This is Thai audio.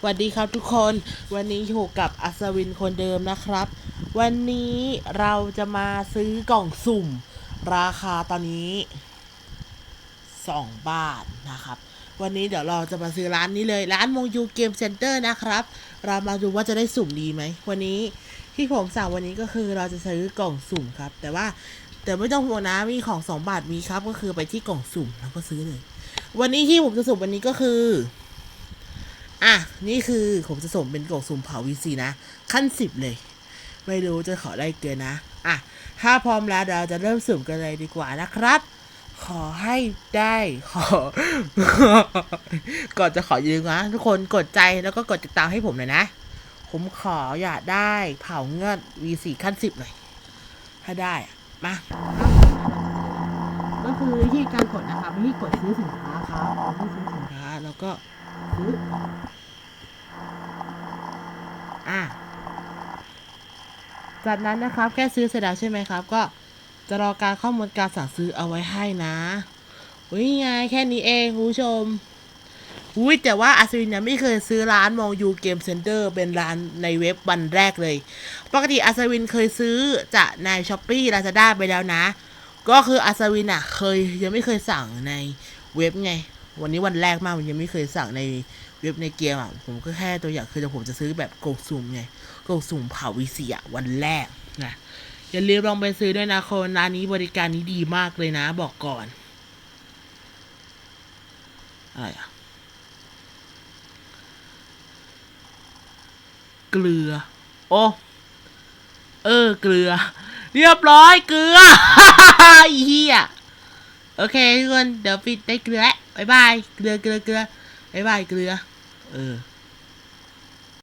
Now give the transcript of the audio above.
สวัสดีครับทุกคนวันนี้อยู่กับอัศวินคนเดิมนะครับ วันนี้เราจะมาซื้อกล่องสุ่ม ราคาตอนนี้ 2 บาทนะครับ วันนี้เดี๋ยวเราจะมาซื้อร้านนี้เลยร้านมงยูเกมเซ็นเตอร์นะครับ เรามาดูว่าจะได้สุ่มดีไหม วันนี้ที่ผมสั่งวันนี้ก็คือเราจะซื้อกล่องสุ่มครับ แต่ว่าแต่ไม่ต้องห่วงนะมีของ2บาทมีครับ ก็คือไปที่กล่องสุ่มแล้วก็ซื้อเลย วันนี้ที่ผมจะสุ่มวันนี้ก็คือ อะ นี่คือผมจะส่งเป็นกล่องสุ่มเผาวีซีนะ ขั้นสิบเลย ไม่รู้จะขอได้เกินนะ อะ ถ้าพร้อมแล้วเราจะเริ่มสุ่มกันเลยดีกว่านะครับ ขอให้ได้ขอ ก่อนจะขอยืมนะทุกคนกดใจแล้วก็กดติดตามให้ผมหน่อยนะ ผมขออยากได้เผาเงิน V4 ขั้นสิบหน่อย ถ้าได้มาก็คือวิธีการกดนะครับวิธีกดซื้อสินค้าครับซื้อสินค้าแล้วก็ซื้อ อะจากนั้นนะครับแค่ซื้อเสร็จแล้วใช่ไหมครับ ก็จะรอการข้อมูลการสั่งซื้อเอาไว้ให้นะอุ้ยไงแค่นี้เองคุณผู้ชมอุ้ยแต่ว่าอาซวินเนี่ยไม่เคยซื้อร้านมองยูเกมเซ็นเตอร์เป็นร้านในเว็บวันแรกเลย ปกติอาซวินเคยซื้อจากในช้อปปี้ลาซาด้าไปแล้วนะ ก็คืออาซาวินอะเคยยังไม่เคยสั่งในเว็บไง วันนี้วันแรกมากมันยังไม่เคยสั่งใน เว็บในเกมอะผมก็แค่ตัวอย่างคือจะผมจะซื้อแบบกงสุ่มไงกงสุ่มเผาวิเศษวันแรกนะอย่าลืมลองไปซื้อด้วยนะคนร้านนี้บริการนี้ดีมากเลยนะ บอกก่อนอะไรอะเกลือ โอ้เออ เกลือ เรียบร้อยเกลืออีเหี้ยโอเคทุกคนเดี๋ยวปิดได้เกลือบ๊ายบาย เกลือเกลือเกลือ ไอ้ใบเกลือ เออ